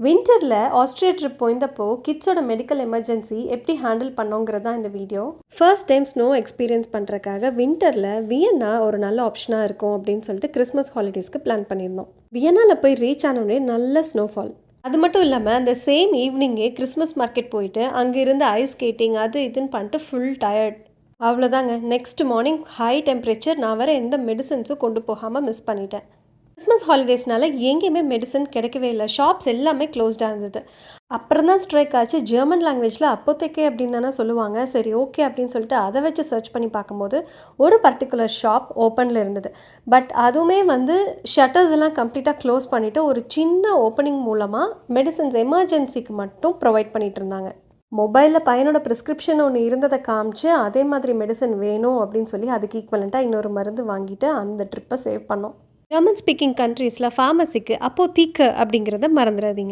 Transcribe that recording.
வின்டரில் Australia trip போயிருந்தப்போ கிட்ஸோட medical emergency எப்படி ஹேண்டில் பண்ணோங்கிறது தான் இந்த video first time snow experience பண்ணுறக்காக வின்டரில் வியன்னா ஒரு நல்ல ஆப்ஷனாக இருக்கும் அப்படின்னு சொல்லிட்டு கிறிஸ்மஸ் ஹாலிடேஸ்க்கு பிளான் பண்ணியிருந்தோம். வியன்னாவில் போய் ரீச் ஆனோடனே நல்ல ஸ்னோஃபால் அது மட்டும் இல்லாமல் அந்த சேம் ஈவினிங்கே கிறிஸ்மஸ் மார்க்கெட் போயிட்டு அங்கே இருந்து ஐஸ் ஸ்கேட்டிங் அது இதுன்னு பண்ணிட்டு ஃபுல் டயர்ட் அவ்வளோதாங்க நெக்ஸ்ட் மார்னிங் ஹை டெம்பரேச்சர் நான் வர எந்த மெடிசன்ஸும் கொண்டு போகாமல் மிஸ் பண்ணிட்டேன். கிறிஸ்மஸ் ஹாலிடேஸ்னால எங்கேயுமே மெடிசன் கிடைக்கவே இல்லை. ஷாப்ஸ் எல்லாமே க்ளோஸ்டாக இருந்தது. அப்புறம் தான் ஸ்ட்ரைக் ஆச்சு ஜெர்மன் லாங்குவேஜில் அப்போதைக்கே அப்படின்னு தானே சொல்லுவாங்க. சரி ஓகே அப்படின்னு சொல்லிட்டு அதை வச்சு சர்ச் பண்ணி பார்க்கும்போது ஒரு பர்டிகுலர் ஷாப் ஓப்பனில் இருந்தது. பட் அதுவுமே வந்து ஷட்டர்ஸ் எல்லாம் கம்ப்ளீட்டாக க்ளோஸ் பண்ணிவிட்டு ஒரு சின்ன ஓப்பனிங் மூலமாக மெடிசன்ஸ் எமர்ஜென்சிக்கு மட்டும் ப்ரொவைட் பண்ணிகிட்டு இருந்தாங்க. மொபைலில் பையனோட ப்ரிஸ்கிரிப்ஷன் ஒன்று இருந்ததை காமிச்சு அதே மாதிரி மெடிசன் வேணும் அப்படின்னு சொல்லி அதுக்கு ஈக்குவலண்ட்டாக இன்னொரு மருந்து வாங்கிட்டு அந்த ட்ரிப்பை சேவ் பண்ணோம். ஜெர்மன் ஸ்பீக்கிங் கண்ட்ரீஸில் ஃபார்மசிக்கு அப்போ தீக்க அப்படிங்கிறத மறந்துடாதீங்க.